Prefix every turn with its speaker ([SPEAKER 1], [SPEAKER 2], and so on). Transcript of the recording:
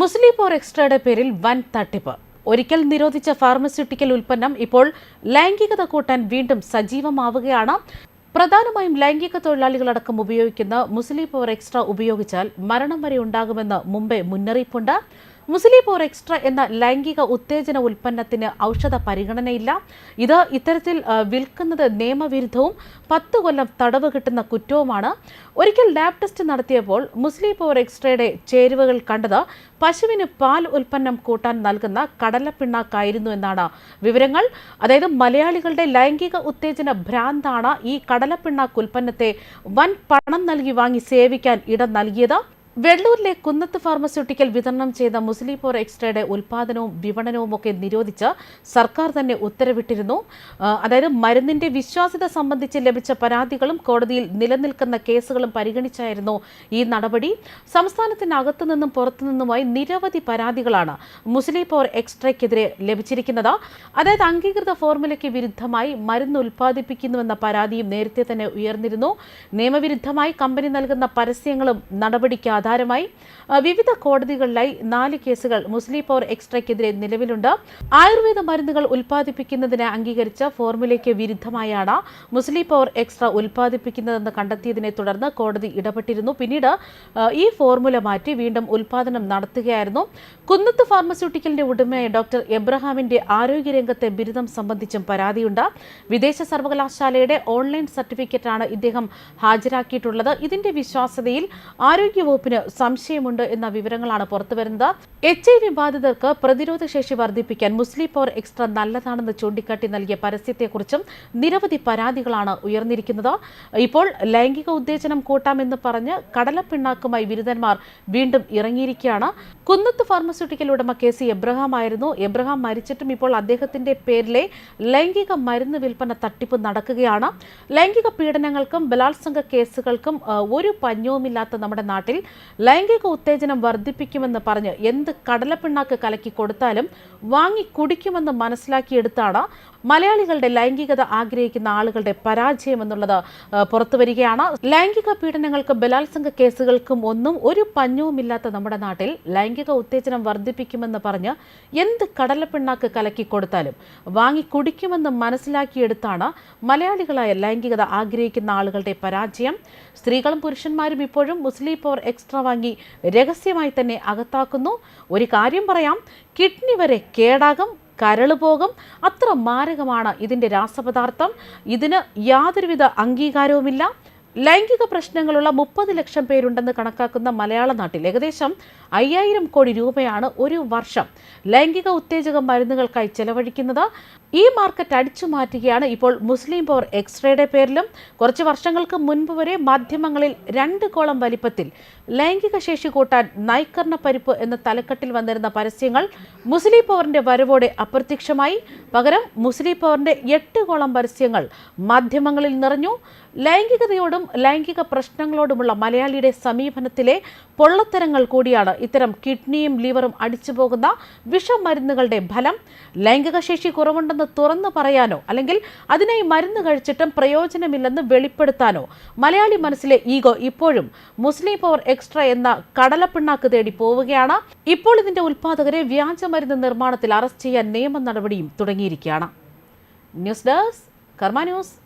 [SPEAKER 1] മുസ്ലിം പോർ എക്സ്ട്രയുടെ പേരിൽ വൻ തട്ടിപ്പ്. ഒരിക്കൽ നിരോധിച്ച ഫാർമസ്യൂട്ടിക്കൽ ഉൽപ്പന്നം ഇപ്പോൾ ലൈംഗികത കൂട്ടാൻ വീണ്ടും സജീവമാവുകയാണ്. പ്രധാനമായും ലൈംഗിക തൊഴിലാളികളടക്കം ഉപയോഗിക്കുന്ന മുസ്ലിം പവർ എക്സ്ട്രാ ഉപയോഗിച്ചാൽ മരണം വരെ ഉണ്ടാകുമെന്ന് മുമ്പേ മുന്നറിയിപ്പുണ്ട്. മുസ്ലിം ഓർ എക്സ്ട്രാ എന്ന ലൈംഗിക ഉത്തേജന ഉൽപ്പന്നത്തിന് ഔഷധ പരിഗണനയില്ല. ഇത് ഇത്തരത്തിൽ വിൽക്കുന്നത് നിയമവിരുദ്ധവും പത്ത് കൊല്ലം തടവ് കിട്ടുന്ന കുറ്റവുമാണ്. ഒരിക്കൽ ലാബ് ടെസ്റ്റ് നടത്തിയപ്പോൾ മുസ്ലിം ഓർ എക്സ്ട്രയുടെ ചേരുവകൾ കണ്ടത് പശുവിന് പാൽ ഉൽപ്പന്നം കൂട്ടാൻ നൽകുന്ന കടലപ്പിണ്ണാക്കായിരുന്നു എന്നാണ് വിവരങ്ങൾ. അതായത് മലയാളികളുടെ ലൈംഗിക ഉത്തേജന ഭ്രാന്താണ് ഈ കടലപ്പിണ്ണാക്ക് ഉൽപ്പന്നത്തെ വൻ പണം നൽകി വാങ്ങി സേവിക്കാൻ ഇടം നൽകിയത്. വെള്ളൂരിലെ കുന്നത്ത് ഫാർമസ്യൂട്ടിക്കൽ വിതരണം ചെയ്ത മുസ്ലിം പോർ എക്സ്ട്രയുടെ ഉൽപാദനവും വിപണനവും ഒക്കെ നിരോധിച്ച് സർക്കാർ തന്നെ ഉത്തരവിട്ടിരുന്നു. അതായത് മരുന്നിന്റെ വിശ്വാസ്യത സംബന്ധിച്ച് ലഭിച്ച പരാതികളും കോടതിയിൽ നിലനിൽക്കുന്ന കേസുകളും പരിഗണിച്ചായിരുന്നു ഈ നടപടി. സംസ്ഥാനത്തിനകത്തു നിന്നും പുറത്തുനിന്നുമായി നിരവധി പരാതികളാണ് മുസ്ലിം പോർ എക്സ്ട്രയ്ക്കെതിരെ ലഭിച്ചിരിക്കുന്നത്. അതായത് അംഗീകൃത ഫോർമുലയ്ക്ക് വിരുദ്ധമായി മരുന്ന് ഉൽപ്പാദിപ്പിക്കുന്നുവെന്ന പരാതിയും നേരത്തെ തന്നെ ഉയർന്നിരുന്നു. നിയമവിരുദ്ധമായി കമ്പനി നൽകുന്ന പരസ്യങ്ങളും നടപടിക്ക് ആധാരമായി. വിവിധ കോടതികളിലായി നാല് കേസുകൾ മുസ്ലിം പവർ എക്സ്ട്രയ്ക്കെതിരെ നിലവിലുണ്ട്. ആയുർവേദ മരുന്നുകൾ ഉൽപ്പാദിപ്പിക്കുന്നതിന് അംഗീകരിച്ച ഫോർമുലയ്ക്ക് വിരുദ്ധമായാണ് മുസ്ലിം പവർ എക്സ്ട്ര ഉൽപ്പാദിപ്പിക്കുന്നതെന്ന് കണ്ടെത്തിയതിനെ തുടർന്ന് കോടതി ഇടപെട്ടിരുന്നു. പിന്നീട് ഈ ഫോർമുല മാറ്റി വീണ്ടും ഉൽപ്പാദനം നടത്തുകയായിരുന്നു. കുന്നത്ത് ഫാർമസ്യൂട്ടിക്കലിന്റെ ഉടമയായ ഡോക്ടർ എബ്രഹാമിന്റെ ആരോഗ്യരംഗത്തെ ബിരുദം സംബന്ധിച്ചും പരാതിയുണ്ട്. വിദേശ സർവകലാശാലയുടെ ഓൺലൈൻ സർട്ടിഫിക്കറ്റാണ് ഇദ്ദേഹം ഹാജരാക്കിയിട്ടുള്ളത്. ഇതിന്റെ വിശ്വാസ്യതയിൽ ആരോഗ്യവകുപ്പിന് സംശയമുണ്ട് എന്ന വിവരങ്ങളാണ് പുറത്തുവരുന്നത് എച്ച് ഐ വി ബാധിതർക്ക് പ്രതിരോധ ശേഷി വർദ്ധിപ്പിക്കാൻ മുസ്ലിം പവർ എക്സ്ട്രാ നല്ലതാണെന്ന് ചൂണ്ടിക്കാട്ടി നൽകിയ പരസ്യത്തെക്കുറിച്ചും നിരവധി പരാതികളാണ് ഉയർന്നിരിക്കുന്നത്. ഇപ്പോൾ ലൈംഗിക ഉത്തേജനം കൂട്ടാമെന്ന് പറഞ്ഞ് കടലപ്പിണ്ണാക്കുമായി ബിരുദന്മാർ വീണ്ടും ഇറങ്ങിയിരിക്കുകയാണ്. കുന്നത്ത് ഫാർമസ്യൂട്ടിക്കൽ ഉടമ കെ സി എബ്രഹാം ആയിരുന്നു. എബ്രഹാം മരിച്ചിട്ടും ഇപ്പോൾ അദ്ദേഹത്തിന്റെ പേരിലെ ലൈംഗിക മരുന്ന് വിൽപ്പന തട്ടിപ്പ് നടക്കുകയാണ്. ലൈംഗിക പീഡനങ്ങൾക്കും ബലാത്സംഗ കേസുകൾക്കും ഒരു പഞ്ഞവുമില്ലാത്ത നമ്മുടെ നാട്ടിൽ ലൈംഗിക ഉത്തേജനം വർദ്ധിപ്പിക്കുമെന്ന് പറഞ്ഞ് എന്ത് കടലപ്പിണ്ണാക്ക് കലക്കി കൊടുത്താലും വാങ്ങി കുടിക്കുമെന്ന് മനസ്സിലാക്കിയെടുത്താണ് മലയാളികളുടെ ലൈംഗികത ആഗ്രഹിക്കുന്ന ആളുകളുടെ പരാജയം എന്നുള്ളത് പുറത്തു പുറത്തുവരികയാണ് ലൈംഗിക പീഡനങ്ങൾക്കും ബലാത്സംഗ കേസുകൾക്കും ഒന്നും ഒരു പഞ്ഞവുമില്ലാത്ത നമ്മുടെ നാട്ടിൽ ലൈംഗിക ഉത്തേജനം വർദ്ധിപ്പിക്കുമെന്ന് പറഞ്ഞ് എന്ത് കടലപ്പിണ്ണാക്ക് കലക്കി കൊടുത്താലും വാങ്ങി കുടിക്കുമെന്ന് മനസ്സിലാക്കിയെടുത്താണ് മലയാളികളായ ലൈംഗികത ആഗ്രഹിക്കുന്ന ആളുകളുടെ പരാജയം. സ്ത്രീകളും പുരുഷന്മാരും ഇപ്പോഴും മുസ്ലിം പവർ എക്സ്ട്രാ വാങ്ങി രഹസ്യമായി തന്നെ അകത്താക്കുന്നു. ഒരു കാര്യം പറയാം കിഡ്നി വരെ കേടാകും കരൾ പോകും അത്ര മാരകമാണ് ഇതിന്റെ രാസപദാർത്ഥം. ഇതിന് യാതൊരുവിധ അംഗീകാരവുമില്ല. ലൈംഗിക പ്രശ്നങ്ങളുള്ള മുപ്പത് ലക്ഷം പേരുണ്ടെന്ന് കണക്കാക്കുന്ന മലയാള നാട്ടിൽ ഏകദേശം അയ്യായിരം കോടി രൂപയാണ് ഒരു വർഷം ലൈംഗിക ഉത്തേജക മരുന്നുകൾക്കായി ചെലവഴിക്കുന്നത്. ഈ മാർക്കറ്റ് അടിച്ചു മാറ്റുകയാണ് ഇപ്പോൾ മുസ്ലിം പവർ എക്സ്ട്രയുടെ പേരിലും കുറച്ച് വർഷങ്ങൾക്ക് മുൻപ് വരെ മാധ്യമങ്ങളിൽ രണ്ട് കോളം വലിപ്പത്തിൽ ലൈംഗിക ശേഷി കൂട്ടാൻ നൈക്കർണ പരിപ്പ് എന്ന തലക്കെട്ടിൽ വന്നിരുന്ന പരസ്യങ്ങൾ മുസ്ലിം പവറിന്റെ വരവോടെ അപ്രത്യക്ഷമായി. പകരം മുസ്ലിം പവറിന്റെ എട്ട് കോളം പരസ്യങ്ങൾ മാധ്യമങ്ങളിൽ നിറഞ്ഞു. ലൈംഗികതയോടും ലൈംഗിക പ്രശ്നങ്ങളോടുമുള്ള മലയാളിയുടെ സമീപനത്തിലെ പൊള്ളത്തരങ്ങൾ കൂടിയാണ് ഇത്തരം കിഡ്നിയും ലിവറും അടിച്ചു പോകുന്ന വിഷമരുന്നുകളുടെ ഫലം. ലൈംഗിക ശേഷി കുറവുണ്ടെന്ന് തുറന്നു പറയാനോ? അല്ലെങ്കിൽ അതിനായി മരുന്ന് കഴിച്ചിട്ടും പ്രയോജനമില്ലെന്ന് വെളിപ്പെടുത്താനോ? മലയാളി മനസ്സിലെ ഈഗോ ഇപ്പോഴും മുസ്ലിം പവർ എക്സ്ട്രാ എന്ന കടലപ്പിണ്ണാക്ക് തേടി പോവുകയാണ്. ഇപ്പോൾ ഇതിന്റെ ഉൽപ്പാദകരെ വ്യാജമരുന്ന് നിർമ്മാണത്തിൽ അറസ്റ്റ് ചെയ്യാൻ നിയമ നടപടിയും തുടങ്ങിയിരിക്കുകയാണ്. News desk Karma news.